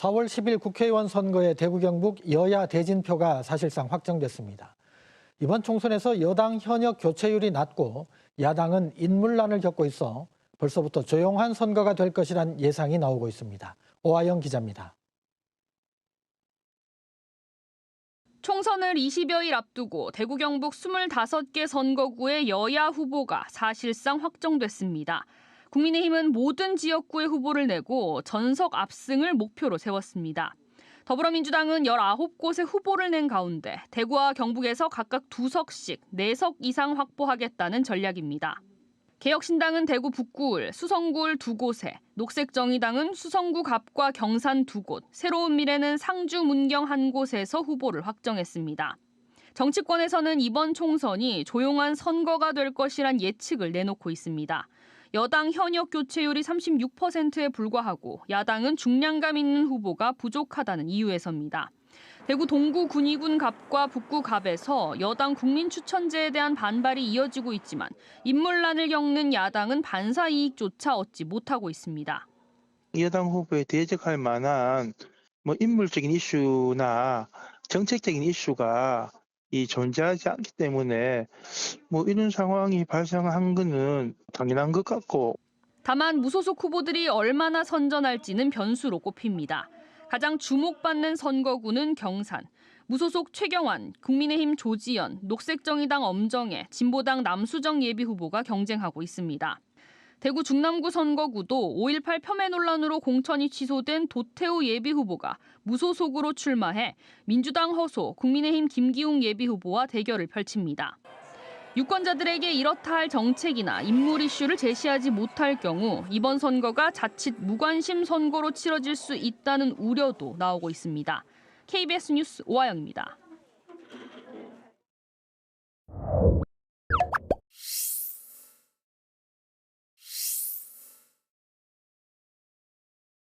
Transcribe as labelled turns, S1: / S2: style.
S1: 4월 10일 국회의원 선거의 대구 경북 여야 대진표가 사실상 확정됐습니다. 이번 총선에서 여당 현역 교체율이 낮고 야당은 인물난을 겪고 있어 벌써부터 조용한 선거가 될 것이란 예상이 나오고 있습니다. 오하영 기자입니다.
S2: 총선을 20여일 앞두고 대구 경북 25개 선거구의 여야 후보가 사실상 확정됐습니다. 국민의힘은 모든 지역구의 후보를 내고 전석 압승을 목표로 세웠습니다. 더불어민주당은 19곳의 후보를 낸 가운데 대구와 경북에서 각각 두석씩네 석 이상 확보하겠다는 전략입니다. 개혁신당은 대구 북구을, 수성구을 두 곳에, 녹색정의당은 수성구 갑과 경산 두 곳, 새로운 미래는 상주 문경 한 곳에서 후보를 확정했습니다. 정치권에서는 이번 총선이 조용한 선거가 될 것이란 예측을 내놓고 있습니다. 여당 현역 교체율이 36%에 불과하고 야당은 중량감 있는 후보가 부족하다는 이유에서입니다. 대구 동구 군의군 갑과 북구 갑에서 여당 국민 추천제에 대한 반발이 이어지고 있지만 인물난을 겪는 야당은 반사 이익조차 얻지 못하고 있습니다.
S3: 여당 후보에 대적할 만한 뭐 인물적인 이슈나 정책적인 이슈가 이 존재하지 않기 때문에 뭐 이런 상황이 발생한 거는 당연한 것 같고
S2: 다만 무소속 후보들이 얼마나 선전할지는 변수로 꼽힙니다. 가장 주목받는 선거구는 경산. 무소속 최경환, 국민의힘 조지연, 녹색정의당 엄정혜, 진보당 남수정 예비후보가 경쟁하고 있습니다. 대구 중남구 선거구도 5.18 폄훼 논란으로 공천이 취소된 도태우 예비후보가 무소속으로 출마해 민주당 허소, 국민의힘 김기웅 예비후보와 대결을 펼칩니다. 유권자들에게 이렇다 할 정책이나 인물 이슈를 제시하지 못할 경우 이번 선거가 자칫 무관심 선거로 치러질 수 있다는 우려도 나오고 있습니다. KBS 뉴스 오하영입니다.